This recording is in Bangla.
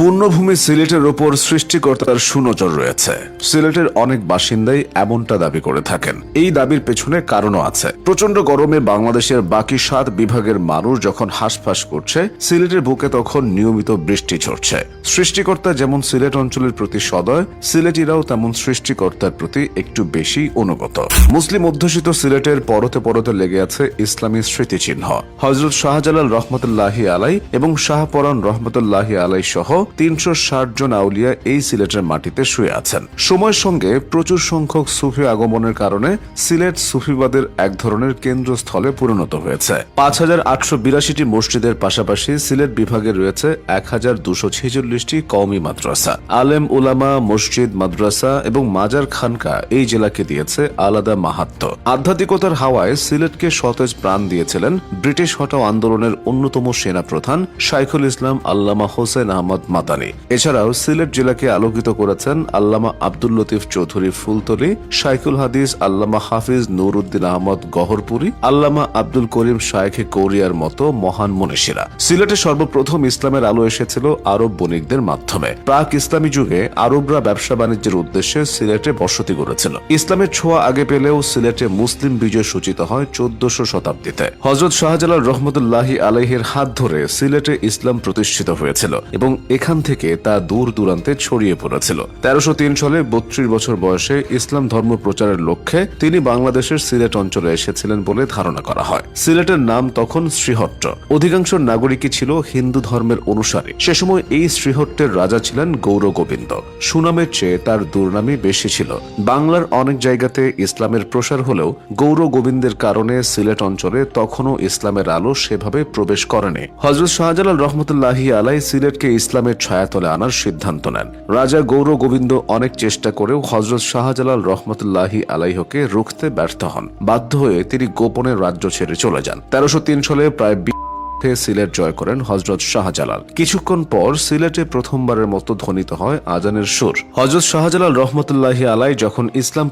পূর্ণভূমি সিলেটের ওপর সৃষ্টিকর্তার সুনজর রয়েছে। সিলেটের অনেক বাসিন্দাই এমনটা দাবি করে থাকেন। এই দাবির পেছনে কারণও আছে। প্রচণ্ড গরমে বাংলাদেশের বাকি সাত বিভাগের মানুষ যখন হাঁসফাঁস করছে, সিলেটের বুকে তখন নিয়মিত বৃষ্টি ঝরছে। সৃষ্টিকর্তা যেমন সিলেট অঞ্চলের প্রতি সদয়, সিলেটিরাও তেমন সৃষ্টিকর্তার প্রতি একটু বেশি অনুগত। মুসলিম অধ্যুষিত সিলেটের পরতে পরতে লেগে আছে ইসলামী স্মৃতিচিহ্ন। হজরত শাহজালাল রহমতুল্লাহি আলাই এবং শাহপরান রহমতুল্লাহি আলাই সহ তিনশো ষাট জন আউলিয়া এই সিলেটের মাটিতে শুয়ে আছেন। সময়ের সঙ্গে প্রচুর সংখ্যক সুফি আগমনের কারণে সিলেট সুফিবাদের এক ধরনের কেন্দ্রস্থলে পরিণত হয়েছে। পাঁচ হাজার আটশো বিরাশিটি মসজিদের পাশাপাশি সিলেট বিভাগে রয়েছে এক হাজার দুশো ছেচল্লিশটি কওমি মাদ্রাসা। আলেম উলামা, মসজিদ, মাদ্রাসা এবং মাজার খানকা এই জেলাকে দিয়েছে আলাদা মাহাত্ম। আধ্যাত্মিকতার হাওয়ায় সিলেটকে সতেজ প্রাণ দিয়েছিলেন ব্রিটিশ হটাও আন্দোলনের অন্যতম সেনা প্রধান শাইখুল ইসলাম আল্লামা হোসেন আহমদ মাদানি এছাড়াও সিলেট জেলাকে আলোকিত করেছেন আল্লামা আব্দুল লতিফ চৌধুরী ফুলতলি, শাইখুল হাদিস আল্লামা হাফিজ নুরুদ্দিন আহমদ গহরপুরি, আল্লামা আব্দুল করিম শায়েখে কৌরিয়ার মতো মহান মনীষীরা। সিলেটে সর্বপ্রথম ইসলামের আলো এসেছিল আরব বণিকদের মাধ্যমে। প্রাক ইসলামী যুগে আরবরা ব্যবসা বাণিজ্যের উদ্দেশ্যে সিলেটে বসতি গড়েছিল। ইসলামের ছোঁয়া আগে পেলেও সিলেটে মুসলিম বিজয় সূচিত হয় চোদ্দশো শতাব্দীতে। হজরত শাহজালাল রহমতুল্লাহি আলাইহের হাত ধরে সিলেটে ইসলাম প্রতিষ্ঠিত হয়েছিল এবং এখান থেকে তা দূর দূরান্তে ছড়িয়ে পড়েছিল। তেরোশো তিন সালে বত্রিশ বছর বয়সে ইসলাম ধর্ম প্রচারের লক্ষ্যে তিনি বাংলাদেশের সিলেট অঞ্চলে এসেছিলেন বলে ধারণা করা হয়। সিলেটের নাম তখন শ্রীহট্ট। অধিকাংশ নাগরিকই ছিল হিন্দু ধর্মের অনুসারী। সে সময় এই শ্রীহট্টের রাজা ছিলেন গৌর গোবিন্দ। সুনামের চেয়ে তার দুর্নামই বেশি ছিল। বাংলার অনেক জায়গাতে ইসলামের প্রসার হলেও গৌর গোবিন্দের কারণে সিলেট অঞ্চলে তখনও ইসলামের আলো সেভাবে প্রবেশ করেনি। হজরত শাহজালাল রহমতুল্লাহি আলাই সিলেটকে ইসলামের ছায়াতলে আনার সিদ্ধান্ত নেন। রাজা গৌর গোবিন্দ অনেক চেষ্টা করেও হজরত শাহজালাল রহমতুল্লাহি আলাইহকে রুখতে ব্যর্থ হন। বাধ্য হয়ে তিনি গোপনে রাজ্য ছেড়ে চলে যান। তেরোশো সালে প্রায় সিলেট জয় করেন হজরত শাহজালাল। কিছুক্ষণ পর সিলেটে প্রথমবারের মতো ধ্বনিত হয় আজানের সুর। হজরত শাহজালাল রহমতুল্লাহি আলাই যখন ইসলাম